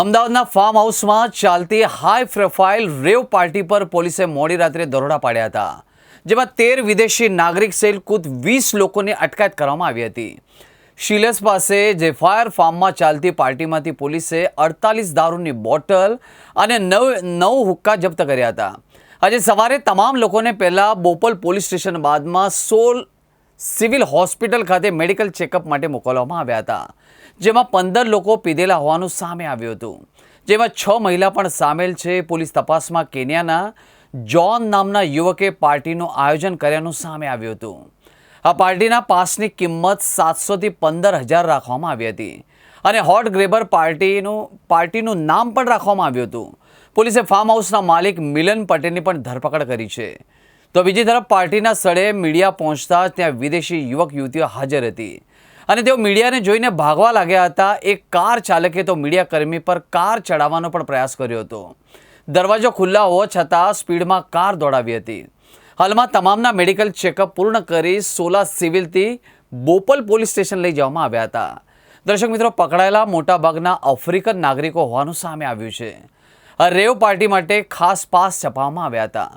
અમદાવાદના ફાર્મ હાઉસમાં ચાલતી હાઈ પ્રોફાઇલ રેવ પાર્ટી પર પોલીસે મોડી રાત્રે દરોડા પાડ્યા હતા, જેમાં તેર વિદેશી નાગરિક સહિત કુદ વીસ લોકોની અટકાયત કરવામાં આવી હતી. શિલેસ પાસે જે ફાયર ફાર્મમાં ચાલતી પાર્ટીમાંથી પોલીસે અડતાલીસ દારૂની બોટલ અને નવ નવ હુક્કા જપ્ત કર્યા હતા. આજે સવારે તમામ લોકોને પહેલાં બોપલ પોલીસ સ્ટેશન બાદમાં સોલ સિવિલ હોસ્પિટલ ખાતે મેડિકલ ચેકઅપ માટે મોકલવામાં આવ્યા હતા. જેમાં પંદર લોકો પીધેલા હોવાનું સામે આવ્યું હતું. જેમાં છ મહિલા પણ સામેલ છે. પોલીસ તપાસમાં કેન્યાના જોન નામના યુવકે પાર્ટીનું આયોજન કર્યાનું સામે આવ્યું હતું. આ પાર્ટીના પાસની કિંમત સાતસોથી પંદર હજાર રાખવામાં આવી હતી અને હોટ ગ્રેબર પાર્ટીનું પાર્ટીનું નામ પણ રાખવામાં આવ્યું હતું. પોલીસે ફાર્મ હાઉસના માલિક મિલન પટેલની પણ ધરપકડ કરી છે. તો બીજી તરફ પાર્ટીના સ્થળે મીડિયા પહોંચતા ત્યાં વિદેશી યુવક યુવતીઓ હાજર હતી. અને તેઓ મીડિયાને જોઈને ભાગવા લાગ્યા હતા. એક કાર ચાલકે તો મીડિયા કર્મી પર કાર ચડાવવાનો પણ પ્રયાસ કર્યો હતો. દરવાજો ખુલ્લા હોવા છતાં સ્પીડમાં કાર દોડાવી હતી. હાલમાં તમામના મેડિકલ ચેકઅપ પૂર્ણ કરી સોલા સિવિલથી બોપલ પોલીસ સ્ટેશન લઈ જવામાં આવ્યા હતા. દર્શક મિત્રો, પકડાયેલા મોટાભાગના આફ્રિકન નાગરિકો હોવાનું સામે આવ્યું છે. રેવ પાર્ટી માટે ખાસ પાસ છપાવવામાં આવ્યા હતા.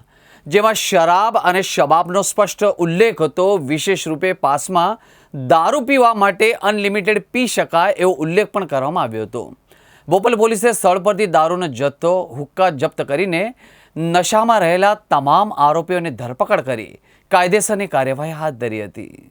જેમાં શરાબ અને શબાબનો સ્પષ્ટ ઉલ્લેખ હતો. વિશેષ રૂપે પાસમાં દારૂ પીવા માટે અનલિમિટેડ પી શકાય એવો ઉલ્લેખ પણ કરવામાં આવ્યો હતો. બોપલ પોલીસે સ્થળ પરથી દારૂનો જથ્થો, હુક્કા જપ્ત કરીને નશામાં રહેલા તમામ આરોપીઓની ધરપકડ કરી કાયદેસરની કાર્યવાહી હાથ ધરી હતી.